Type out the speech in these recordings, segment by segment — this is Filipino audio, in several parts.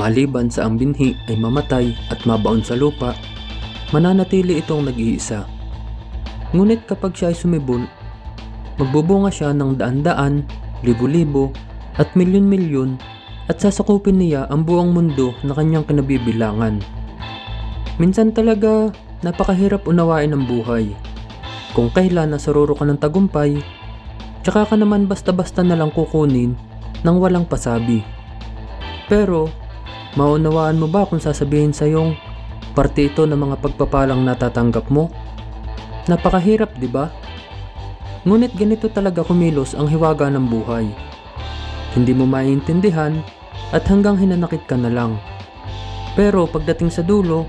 Maliban sa ang binhi ay mamatay at mabaon sa lupa, mananatili itong nag-iisa. Ngunit kapag siya ay sumibol, magbubunga siya ng daan-daan, libo-libo, at milyon-milyon at sasakupin niya ang buong mundo na kanyang kinabibilangan. Minsan talaga napakahirap unawain ang buhay. Kung kailan nasaruro ka ng tagumpay, tsaka ka naman basta-basta na lang kukunin nang walang pasabi. Pero, maunawaan mo ba kung sasabihin sa yung parte ito ng mga pagpapalang natatanggap mo? Napakahirap, di ba? Ngunit ganito talaga kumilos ang hiwaga ng buhay. Hindi mo maintindihan at hanggang hinanakit ka na lang. Pero pagdating sa dulo,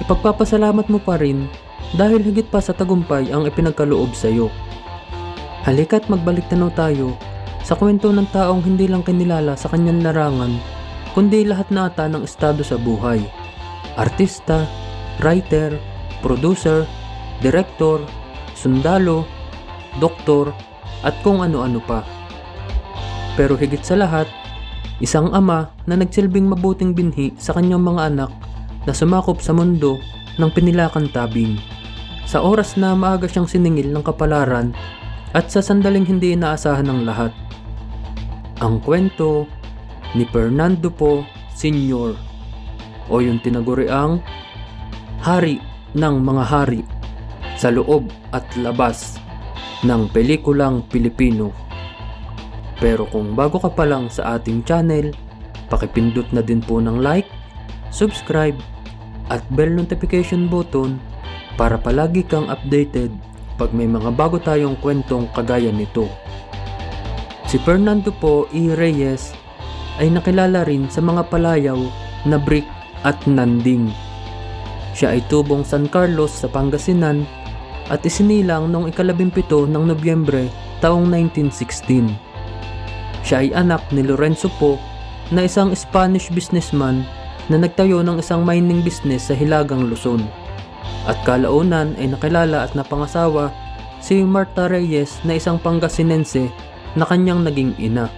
ipagpapasalamat mo pa rin dahil higit pa sa tagumpay ang ipinagkaloob sa iyo. Halika't magbalik tanaw tayo sa kwento ng taong hindi lang kinilala sa kanyang larangan, kundi lahat na ata ng estado sa buhay. Artista, writer, producer, director, sundalo, doktor, at kung ano-ano pa. Pero higit sa lahat, isang ama na nagsilbing mabuting binhi sa kanyang mga anak na sumakop sa mundo ng pinilakan tabing. Sa oras na maaga siyang siningil ng kapalaran at sa sandaling hindi inaasahan ng lahat. Ang kwento ni Fernando Po Sr. o yung tinaguriang Hari ng mga Hari sa loob at labas ng pelikulang Pilipino. Pero kung bago ka pa lang sa ating channel, pakipindot na din po ng like, subscribe, at bell notification button para palagi kang updated pag may mga bago tayong kwentong kagaya nito. Si Fernando po E. Reyes ay nakilala rin sa mga palayaw na brick at nanding. Siya ay tubong San Carlos sa Pangasinan at isinilang noong ikalabimpito ng Nobyembre taong 1916. Siya ay anak ni Lorenzo Po na isang Spanish businessman na nagtayo ng isang mining business sa Hilagang Luzon. At kalaunan ay nakilala at napangasawa si Marta Reyes na isang Pangasinense na kanyang naging ina.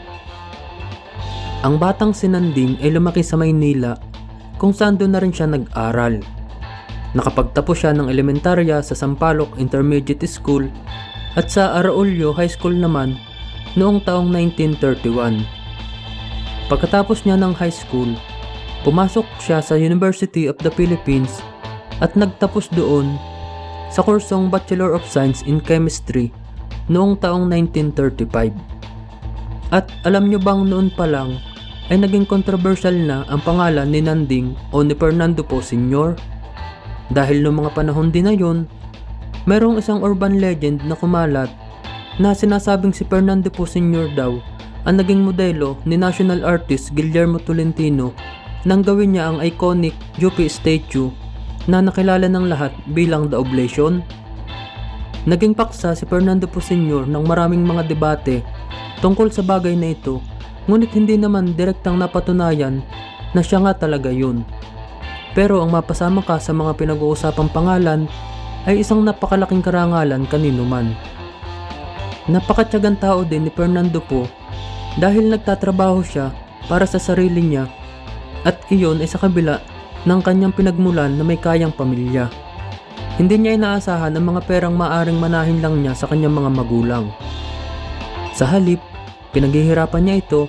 Ang batang sinanding ay lumaki sa Maynila kung saan doon na rin siya nag-aral. Nakapagtapos siya ng elementarya sa Sampaloc Intermediate School at sa Araulio High School naman noong taong 1931. Pagkatapos niya ng high school, pumasok siya sa University of the Philippines at nagtapos doon sa kursong Bachelor of Science in Chemistry noong taong 1935. At alam nyo bang noon pa lang ay naging controversial na ang pangalan ni Nanding o ni Fernando po Sr. Dahil noong mga panahon din na yun, merong isang urban legend na kumalat na sinasabing si Fernando po Sr. daw ang naging modelo ni national artist Guillermo Tolentino nang gawin niya ang iconic Jupi statue na nakilala ng lahat bilang The Oblation. Naging paksa si Fernando po Sr. ng maraming mga debate tungkol sa bagay na ito ngunit hindi naman direktang napatunayan na siya nga talaga yun. Pero ang mapasama ka sa mga pinag-uusapang pangalan ay isang napakalaking karangalan kanino man. Napakatyagang tao din ni Fernando po dahil nagtatrabaho siya para sa sarili niya at iyon ay sa kabila ng kanyang pinagmulan na may kayang pamilya. Hindi niya inaasahan ang mga perang maaring manahin lang niya sa kanyang mga magulang. Sa halip, pinaghihirapan niya ito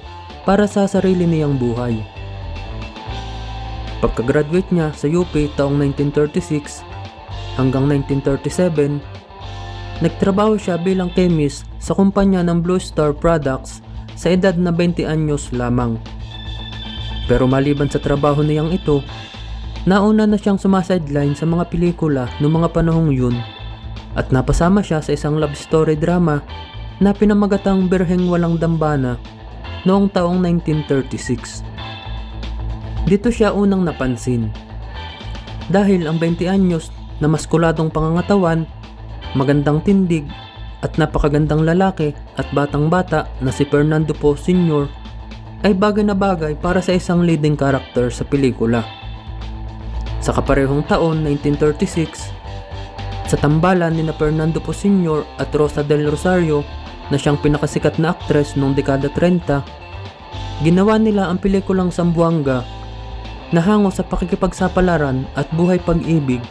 para sa sarili niyang buhay. Pagka-graduate niya sa UP taong 1936 hanggang 1937, nagtrabaho siya bilang chemist sa kumpanya ng Blue Star Products sa edad na 20 anyos lamang. Pero maliban sa trabaho niyang ito, nauna na siyang sumasideline sa mga pelikula noong mga panahong yun at napasama siya sa isang love story drama na pinamagatang Birheng Walang Dambana noong taong 1936. Dito siya unang napansin. Dahil ang 20 anyos na maskuladong pangangatawan, magandang tindig at napakagandang lalaki at batang bata na si Fernando Po Sr. ay bagay na bagay para sa isang leading character sa pelikula. Sa kaparehong taon 1936, sa tambalan ni na Fernando Po Sr. at Rosa del Rosario na siyang pinakasikat na aktres noong dekada 30, ginawa nila ang pelikulang Sambuanga nahango sa pakikipagsapalaran at buhay pag-ibig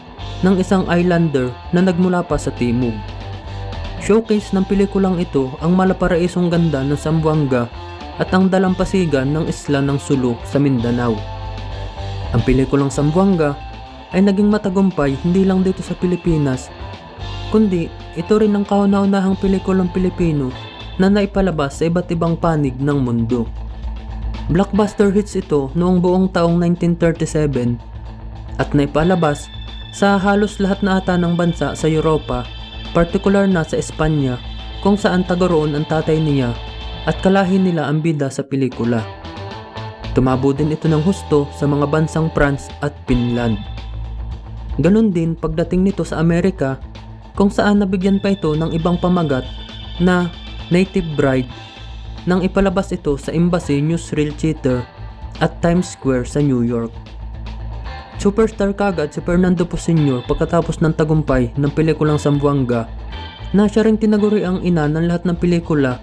ng isang islander na nagmula pa sa timog. Showcase ng pelikulang ito ang malaparaisong ganda ng Zamboanga at ang dalampasigan ng isla ng Sulu sa Mindanao. Ang pelikulang Zamboanga ay naging matagumpay hindi lang dito sa Pilipinas, kundi ito rin ang kauna-unahang pelikulang Pilipino na naipalabas sa iba't ibang panig ng mundo. Blockbuster hits ito noong buong taong 1937 at naipalabas sa halos lahat na ata ng bansa sa Europa, partikular na sa Espanya kung saan tagaroon ang tatay niya at kalahin nila ang bida sa pelikula. Tumabo din ito ng husto sa mga bansang France at Finland. Ganon din pagdating nito sa Amerika kung saan nabigyan pa ito ng ibang pamagat na Native Bride nang ipalabas ito sa Embassy Newsreel Theater at Times Square sa New York. Superstar kagad si Fernando Po Sr. pagkatapos ng tagumpay ng pelikulang Zamboanga na siya rin tinaguri ang ina ng lahat ng pelikula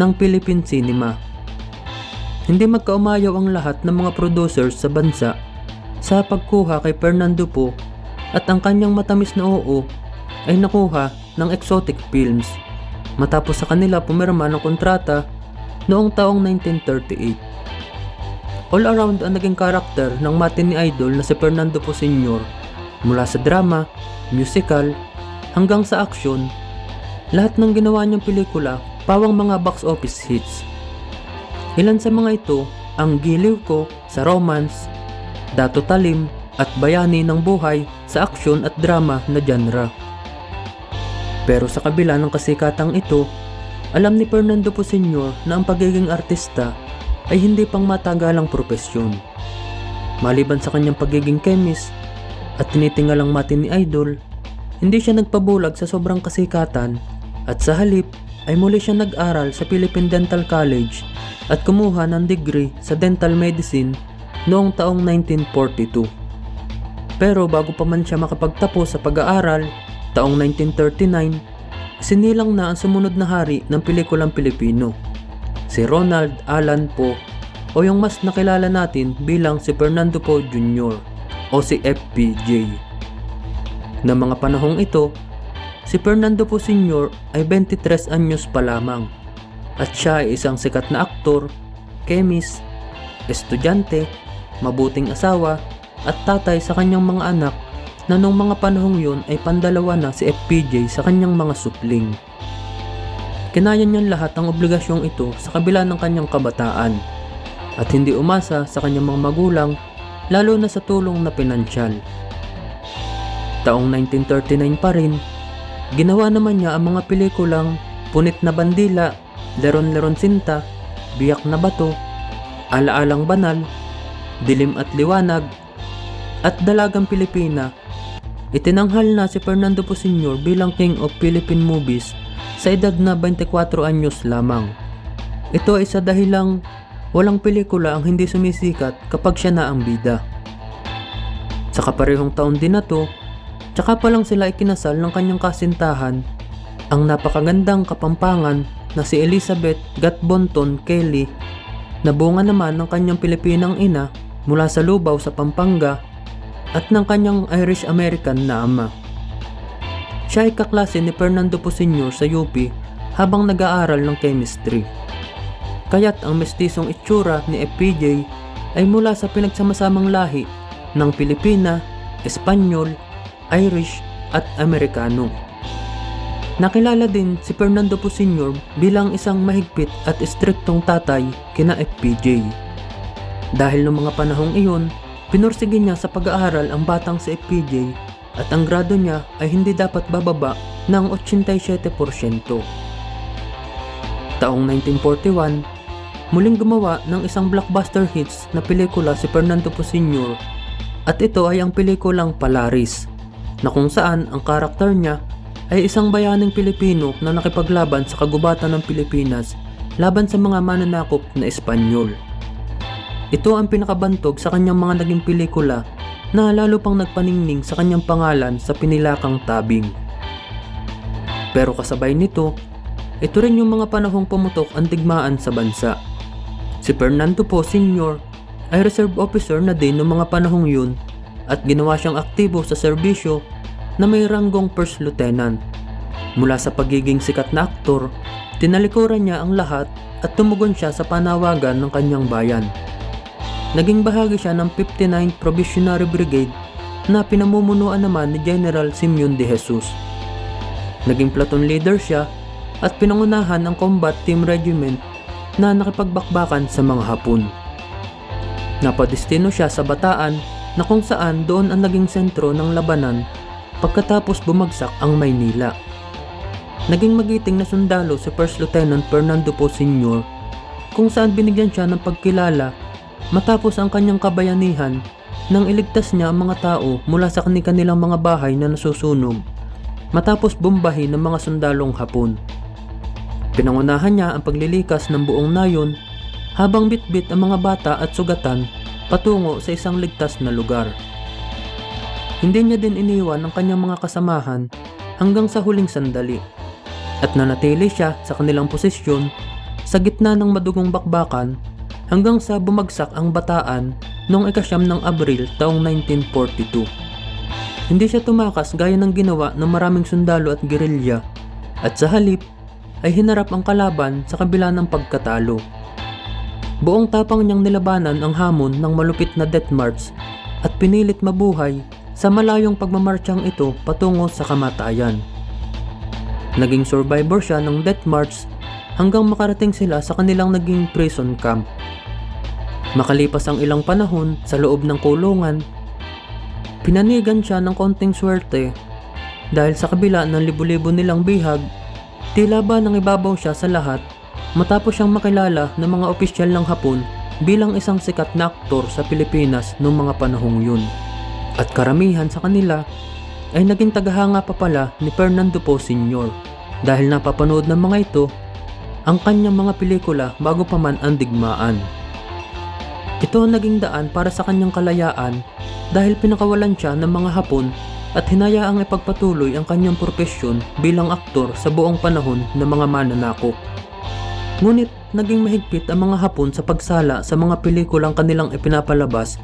ng Philippine Cinema. Hindi magkaumayaw ang lahat ng mga producers sa bansa sa pagkuha kay Fernando Po at ang kanyang matamis na oo ay nakuha ng Exotic Films matapos sa kanila pumirma ng kontrata noong taong 1938. All around ang naging karakter ng matin ni Idol na si Fernando Po Sr. mula sa drama, musical, hanggang sa action, lahat ng ginawa niyang pelikula pawang mga box office hits. Ilan sa mga ito ang Giliw Ko sa romance, Dato Talim at Bayani ng Buhay sa action at drama na genre. Pero sa kabila ng kasikatang ito, alam ni Fernando Po Sr. na ang pagiging artista ay hindi pang matagalang propesyon. Maliban sa kanyang pagiging chemist at tinitingalang mati ni Idol, hindi siya nagpabulag sa sobrang kasikatan at sa halip ay muli siya nag-aral sa Philippine Dental College at kumuha ng degree sa dental medicine noong taong 1942. Pero bago pa man siya makapagtapos sa pag-aaral, taong 1939, sinilang na ang sumunod na hari ng pelikulang Pilipino, si Ronald Alan Poe o yung mas nakilala natin bilang si Fernando Poe Jr. o si FPJ. Na mga panahong ito, si Fernando Poe Sr. ay 23 anyos pa lamang at siya ay isang sikat na aktor, chemist, estudyante, mabuting asawa at tatay sa kanyang mga anak na nung mga panahong yun ay pandalawa na si FPJ sa kanyang mga supling. Kinaya niyan lahat ang obligasyong ito sa kabila ng kanyang kabataan at hindi umasa sa kanyang mga magulang lalo na sa tulong na pinansyal. Taong 1939 pa rin, ginawa naman niya ang mga pelikulang Punit na Bandila, Leron-Leron Sinta, Biyak na Bato, Alaalang Banal, Dilim at Liwanag, at Dalagang Pilipina Itinanghal na si Fernando Po Sr. bilang King of Philippine Movies sa edad na 24 anyos lamang. Ito ay sa dahilang walang pelikula ang hindi sumisikat kapag siya na ang bida. Sa kaparehong taon din na to, tsaka pa lang sila ikinasal ng kanyang kasintahan, ang napakagandang kapampangan na si Elizabeth Gatbonton Kelly na bunga naman ng kanyang Pilipinang ina mula sa Lubao sa Pampanga at ng kanyang Irish-American na ama. Siya ay kaklase ni Fernando Po Sr. sa UP habang nag-aaral ng chemistry. Kaya't ang mestisong itsura ni FPJ ay mula sa pinagsamasamang lahi ng Pilipina, Espanyol, Irish at Amerikano. Nakilala din si Fernando Sr. bilang isang mahigpit at istriktong tatay kina FPJ. Dahil noong mga panahong iyon, Pinursige niya sa pag-aaral ang batang si FPJ at ang grado niya ay hindi dapat bababa ng 87%. Taong 1941, muling gumawa ng isang blockbuster hits na pelikula si Fernando Po Sr. at ito ay ang pelikulang Palaris na kung saan ang karakter niya ay isang bayaning Pilipino na nakipaglaban sa kagubatan ng Pilipinas laban sa mga mananakop na Espanyol. Ito ang pinakabantog sa kanyang mga naging pelikula na lalo pang nagpaningning sa kanyang pangalan sa pinilakang tabing. Pero kasabay nito, ito rin yung mga panahong pumutok ang digmaan sa bansa. Si Fernando po Sr. ay reserve officer na din noong mga panahong yun at ginawa siyang aktibo sa serbisyo na may ranggong first lieutenant. Mula sa pagiging sikat na aktor, tinalikuran niya ang lahat at tumugon siya sa panawagan ng kanyang bayan. Naging bahagi siya ng 59th Provisionary Brigade na pinamumunuan naman ni General Simeon de Jesus. Naging platoon leader siya at pinangunahan ang Combat Team Regiment na nakipagbakbakan sa mga Hapon. Napadestino siya sa Bataan na kung saan doon ang naging sentro ng labanan pagkatapos bumagsak ang Maynila. Naging magiting na sundalo si First Lieutenant Fernando Po Sr. kung saan binigyan siya ng pagkilala matapos ang kanyang kabayanihan nang iligtas niya ang mga tao mula sa kanilang mga bahay na nasusunog matapos bombahin ng mga sundalong Hapon. Pinangunahan niya ang paglilikas ng buong nayon habang bitbit ang mga bata at sugatan patungo sa isang ligtas na lugar. Hindi niya din iniwan ang kanyang mga kasamahan hanggang sa huling sandali at nanatili siya sa kanilang posisyon sa gitna ng madugong bakbakan hanggang sa bumagsak ang bataan noong ikasyam ng Abril taong 1942. Hindi siya tumakas gaya ng ginawa ng maraming sundalo at gerilya at sa halip ay hinarap ang kalaban sa kabila ng pagkatalo. Buong tapang niyang nilabanan ang hamon ng malupit na death march at pinilit mabuhay sa malayong pagmamarsyang ito patungo sa kamatayan. Naging survivor siya ng death march hanggang makarating sila sa kanilang naging prison camp. Makalipas ang ilang panahon sa loob ng kulungan, pinanigan siya ng konting swerte dahil sa kabila ng libu-libo nilang bihag Tila ba nang ibabaw siya sa lahat matapos siyang makilala ng mga opisyal ng Hapon bilang isang sikat na aktor sa Pilipinas noong mga panahong yun. At karamihan sa kanila ay naging tagahanga pa pala ni Fernando Po Sr. dahil napapanood ng mga ito ang kanyang mga pelikula bago pa man ang digmaan. Ito ang naging daan para sa kanyang kalayaan dahil pinakawalan siya ng mga Hapon at hinayaang ipagpatuloy ang kanyang propesyon bilang aktor sa buong panahon ng mga mananakop. Ngunit naging mahigpit ang mga Hapon sa pagsala sa mga pelikulang kanilang ipinapalabas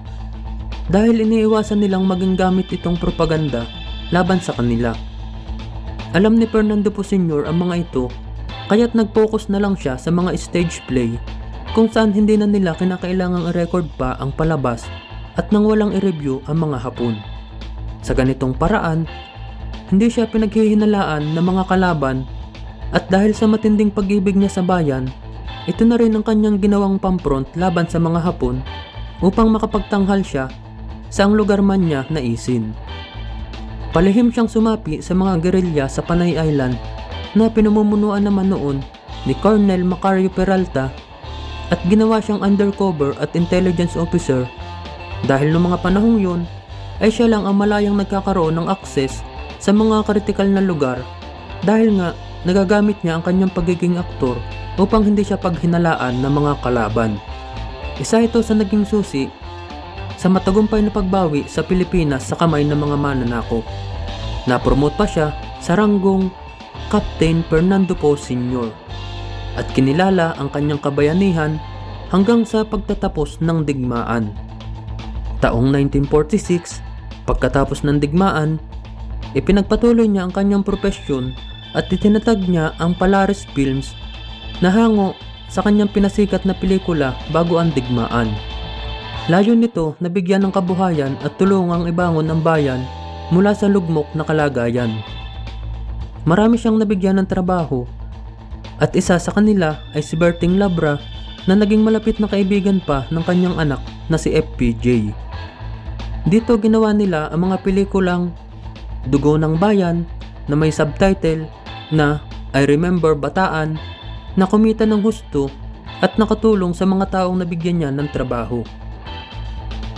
dahil iniiwasan nilang maging gamit itong propaganda laban sa kanila. Alam ni Fernando po Sr. ang mga ito kaya't nag-focus na lang siya sa mga stage play kung saan hindi na nila kinakailangang i-record pa ang palabas at nang walang i-review ang mga Hapon. Sa ganitong paraan, hindi siya pinaghihinalaan ng mga kalaban at dahil sa matinding pag-ibig niya sa bayan, ito na rin ang kanyang ginawang pampront laban sa mga Hapon upang makapagtanghal siya sa ang lugar man niya naisin. Palihim siyang sumapi sa mga gerilya sa Panay Island na pinamumunuan naman noon ni Colonel Macario Peralta at ginawa siyang undercover at intelligence officer dahil noong mga panahong yun ay siya lang ang malayang nagkakaroon ng akses sa mga kritikal na lugar dahil nga nagagamit niya ang kanyang pagiging aktor upang hindi siya paghinalaan ng mga kalaban. Isa ito sa naging susi sa matagumpay na pagbawi sa Pilipinas sa kamay ng mga mananakop. Na-promote pa siya sa ranggong Captain Fernando Po Sr. at kinilala ang kanyang kabayanihan hanggang sa pagtatapos ng digmaan. Taong 1946, Pagkatapos ng digmaan, ipinagpatuloy niya ang kanyang propesyon at itinatag niya ang Polaris Films na hango sa kanyang pinasikat na pelikula bago ang digmaan. Layon nito na bigyan ng kabuhayan at tulungang ibangon ang bayan mula sa lugmok na kalagayan. Marami siyang nabigyan ng trabaho at isa sa kanila ay si Berting Labra na naging malapit na kaibigan pa ng kanyang anak na si FPJ. Dito ginawa nila ang mga pelikulang Dugo ng Bayan na may subtitle na I Remember Bataan na kumita ng husto at nakatulong sa mga taong nabigyan niya ng trabaho.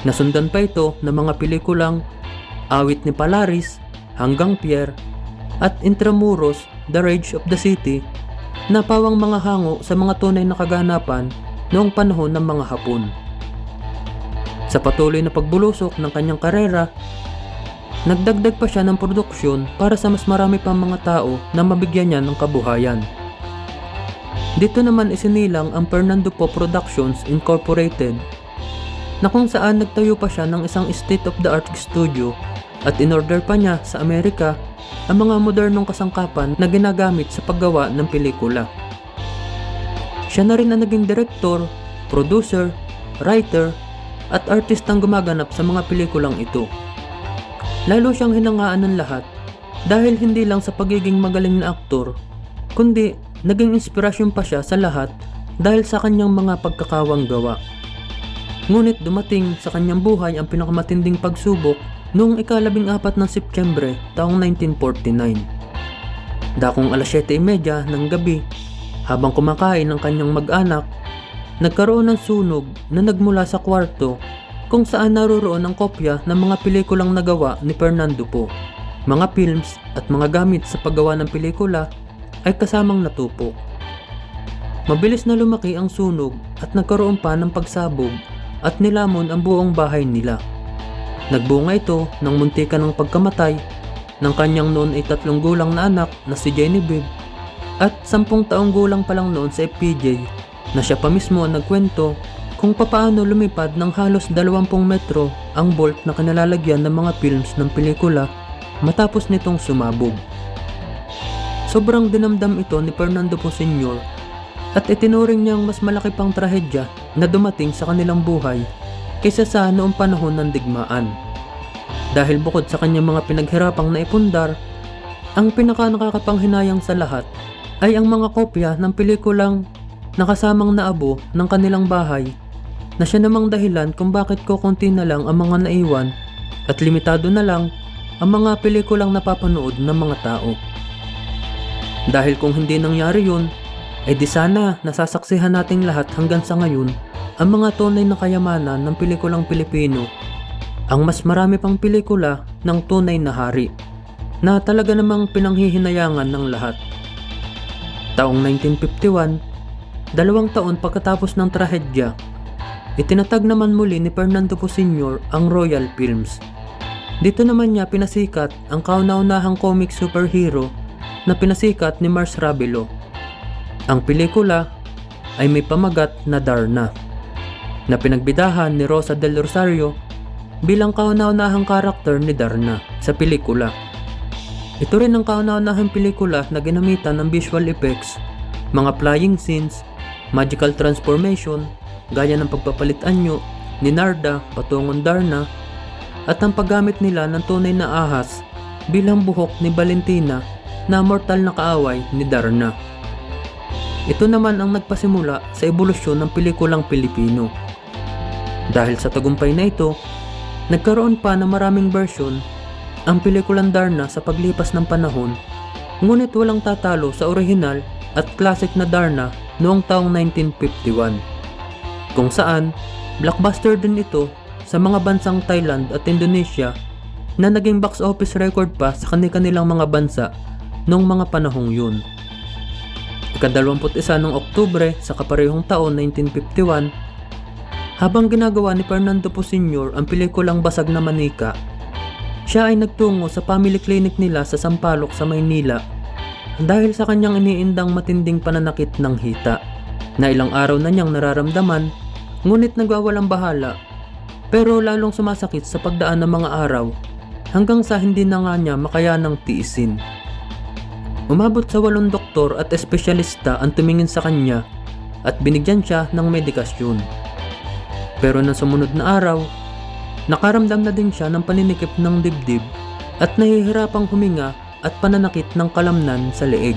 Nasundan pa ito ng mga pelikulang Awit ni Palaris, Hanggang Pierre at Intramuros, The Rage of the City na pawang mga hango sa mga tunay na kaganapan noong panahon ng mga Hapon. Sa patuloy na pagbulusok ng kanyang karera, nagdagdag pa siya ng produksyon para sa mas marami pang mga tao na mabigyan niya ng kabuhayan. Dito naman isinilang ang Fernando Po Productions Incorporated na kung saan nagtayo pa siya ng isang state-of-the-art studio at inorder pa niya sa Amerika ang mga modernong kasangkapan na ginagamit sa paggawa ng pelikula. Siya na rin ang naging direktor, producer, writer, at artistang gumaganap sa mga pelikulang ito. Lalo siyang hinangaan ng lahat dahil hindi lang sa pagiging magaling na aktor, kundi naging inspirasyon pa siya sa lahat dahil sa kanyang mga pagkakawang gawa. Ngunit dumating sa kanyang buhay ang pinakamatinding pagsubok noong ikalabing apat ng Setyembre taong 1949. Dakong alas 7.30 ng gabi, habang kumakain ng kanyang mag-anak, nagkaroon ng sunog na nagmula sa kwarto kung saan naroroon ang kopya ng mga pelikulang nagawa ni Fernando Po. Mga films at mga gamit sa paggawa ng pelikula ay kasamang natupo. Mabilis na lumaki ang sunog at nagkaroon pa ng pagsabog at nilamon ang buong bahay nila. Nagbunga ito ng muntikan ng pagkamatay ng kanyang noon ay tatlong gulang na anak na si Genevieve at sampung taong gulang pa lang noon sa FPJ na siya pa mismo ang nagkwento kung papaano lumipad ng halos 20 metro ang bolt na kinalalagyan ng mga films ng pelikula matapos nitong sumabog. Sobrang dinamdam ito ni Fernando Po Sr. at itinuring niyang mas malaki pang trahedya na dumating sa kanilang buhay kaysa sa noong panahon ng digmaan. Dahil bukod sa kanyang mga pinaghirapang naipundar, ang pinaka nakakapanghinayang sa lahat ay ang mga kopya ng pelikulang nakasamang naabo ng kanilang bahay na siya namang dahilan kung bakit ko konti na lang ang mga naiwan at limitado na lang ang mga pelikulang napapanood ng mga tao. Dahil kung hindi nangyari yun, ay di sana nasasaksihan nating lahat hanggang sa ngayon ang mga tunay na kayamanan ng pelikulang Pilipino, ang mas marami pang pelikula ng tunay na hari, na talaga namang pinanghihinayangan ng lahat. Taong 1951, dalawang taon pagkatapos ng trahedya, itinatag naman muli ni Fernando Po Sr. ang Royal Films. Dito naman niya pinasikat ang kauna-unahang comic superhero na pinasikat ni Mars Rabelo. Ang pelikula ay may pamagat na Darna na pinagbidahan ni Rosa del Rosario bilang kauna-unahang karakter ni Darna sa pelikula. Ito rin ang kauna-unahang pelikula na ginamitan ng visual effects, mga flying scenes, magical transformation, gaya ng pagpapalit anyo ni Narda patungong Darna at ang paggamit nila ng tunay na ahas bilang buhok ni Valentina na mortal na kaaway ni Darna. Ito naman ang nagpasimula sa ebolusyon ng pelikulang Pilipino. Dahil sa tagumpay na ito, nagkaroon pa ng maraming version ang pelikulang Darna sa paglipas ng panahon, ngunit walang tatalo sa orihinal at classic na Darna noong taong 1951. Kung saan, blockbuster din ito sa mga bansang Thailand at Indonesia na naging box office record pa sa kanilang mga bansa noong mga panahong yun. Ikadalawamput isa ng Oktubre sa kaparehong taon 1951, habang ginagawa ni Fernando Po Sr. ang pelikulang Basag na Manika, siya ay nagtungo sa family clinic nila sa Sampaloc sa Maynila dahil sa kanyang iniindang matinding pananakit ng hita na ilang araw na niyang nararamdaman ngunit nagwawalang bahala pero lalong sumasakit sa pagdaan ng mga araw hanggang sa hindi na nga niya makayanang tiisin. Umabot sa walong doktor at espesyalista ang tumingin sa kanya at binigyan siya ng medikasyon. Pero na sumunod na araw, nakaramdam na din siya ng paninikip ng dibdib at nahihirapang huminga at pananakit ng kalamnan sa leeg.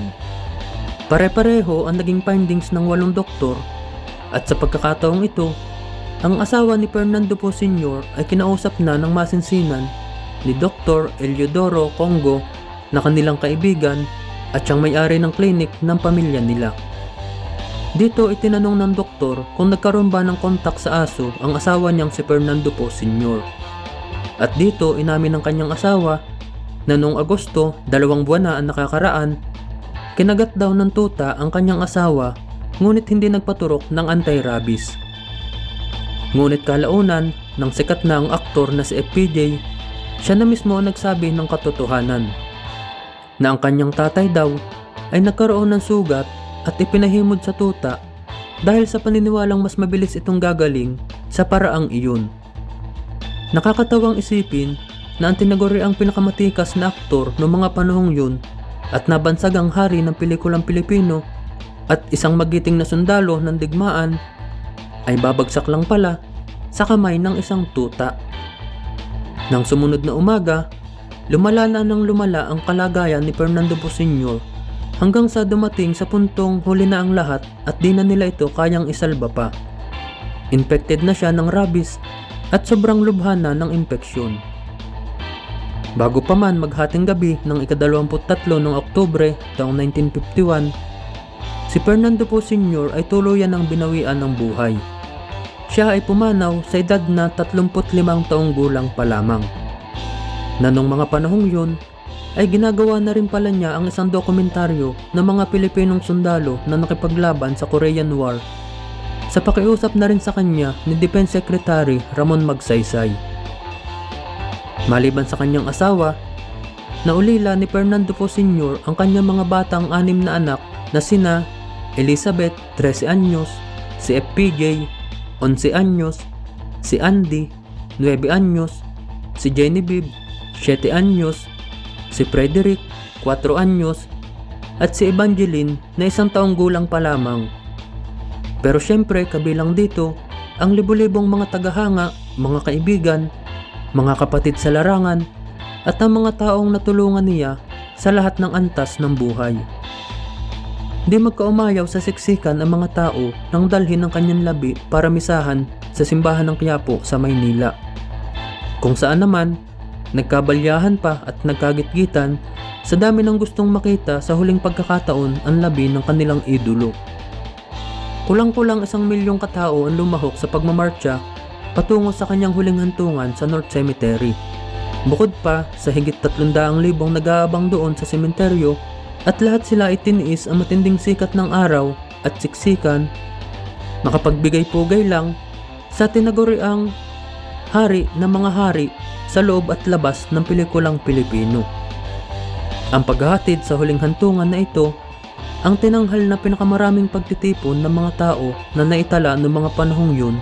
Pare-pareho ang naging findings ng walong doktor at sa pagkakataong ito, ang asawa ni Fernando Po Sr. ay kinausap na ng masinsinan ni Dr. Eliodoro Congo na kanilang kaibigan at siyang may-ari ng klinik ng pamilya nila. Dito itinanong ng doktor kung nagkaroon ba ng kontak sa aso ang asawa niyang si Fernando Po Sr. At dito inamin ng kanyang asawa na noong Agosto, dalawang buwan na ang nakakaraan, kinagat daw ng tuta ang kanyang asawa ngunit hindi nagpaturok ng anti-rabies. Ngunit kalaunan, nang sikat na ang aktor na si FPJ, siya na mismo ang nagsabi ng katotohanan na ang kanyang tatay daw ay nagkaroon ng sugat at ipinahimod sa tuta dahil sa paniniwalang mas mabilis itong gagaling sa paraang iyon. Nakakatawang isipin na ang tinaguri ang pinakamatikas na aktor noong mga panahong yun at nabansag ang hari ng pelikulang Pilipino at isang magiting na sundalo ng digmaan ay babagsak lang pala sa kamay ng isang tuta. Nang sumunod na umaga, lumala na ng lumala ang kalagayan ni Fernando Posinyor hanggang sa dumating sa puntong huli na ang lahat at di na nila ito kayang isalba pa. Infected na siya ng rabies at sobrang lubha na ng impeksyon. Bago pa man maghating gabi ng ikadalawamput-tatlo ng Oktubre taong 1951, si Fernando po Sr. ay tuluyan ng binawian ng buhay. Siya ay pumanaw sa edad na 35 taong gulang pa lamang. Na nung mga panahong yun, ay ginagawa na rin pala niya ang isang dokumentaryo ng mga Pilipinong sundalo na nakipaglaban sa Korean War sa pakiusap na rin sa kanya ni Defense Secretary Ramon Magsaysay. Maliban sa kanyang asawa, naulila ni Fernando po Sr. ang kanyang mga batang anim na anak na sina Elizabeth, 13 anyos, si FPJ, 11 anyos, si Andy, 9 anyos, si Genevieve, 7 anyos, si Frederick, 4 anyos, at si Evangeline na isang taong gulang pa lamang. Pero syempre kabilang dito ang libo-libong mga tagahanga, mga kaibigan, mga kapatid sa larangan, at ang mga taong natulungan niya sa lahat ng antas ng buhay. Di magkaumayaw sa siksikan ang mga tao nang dalhin ng kanyang labi para misahan sa simbahan ng Quiapo sa Maynila. Kung saan naman, nagkabalyahan pa at nagkagitgitan sa dami ng gustong makita sa huling pagkakataon ang labi ng kanilang idolo. Kulang-kulang isang milyong katao ang lumahok sa pagmamarcha patungo sa kanyang huling hantungan sa North Cemetery. Bukod pa sa higit 300,000 nag-aabang doon sa sementeryo at lahat sila itiniis ang matinding sikat ng araw at siksikan, makapagbigay pugay lang sa tinaguriang hari ng mga hari sa loob at labas ng pelikulang Pilipino. Ang paghahatid sa huling hantungan na ito ang tinanghal na pinakamaraming pagtitipon ng mga tao na naitala noong mga panahong yun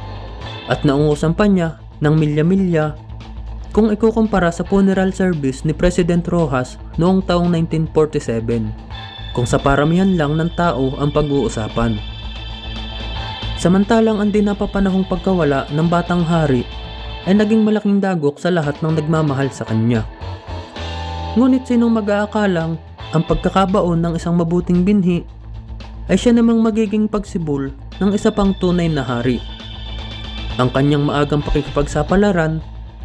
at naungusan pa niya ng milya-milya kung ikukumpara sa funeral service ni President Rojas noong taong 1947 kung sa paramihan lang ng tao ang pag-uusapan. Samantalang ang di napapanahong pagkawala ng batang hari ay naging malaking dagok sa lahat ng nagmamahal sa kanya. Ngunit sinong mag-aakalang ang pagkakabaon ng isang mabuting binhi ay siya namang magiging pagsibol ng isa pang tunay na hari. Ang kanyang maagang pakikipagsapalaran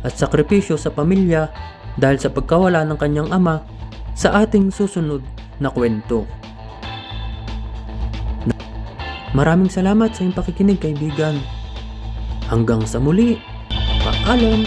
at sakripisyo sa pamilya dahil sa pagkawala ng kanyang ama sa ating susunod na kwento. Maraming salamat sa iyong pakikinig kaibigan. Hanggang sa muli, allem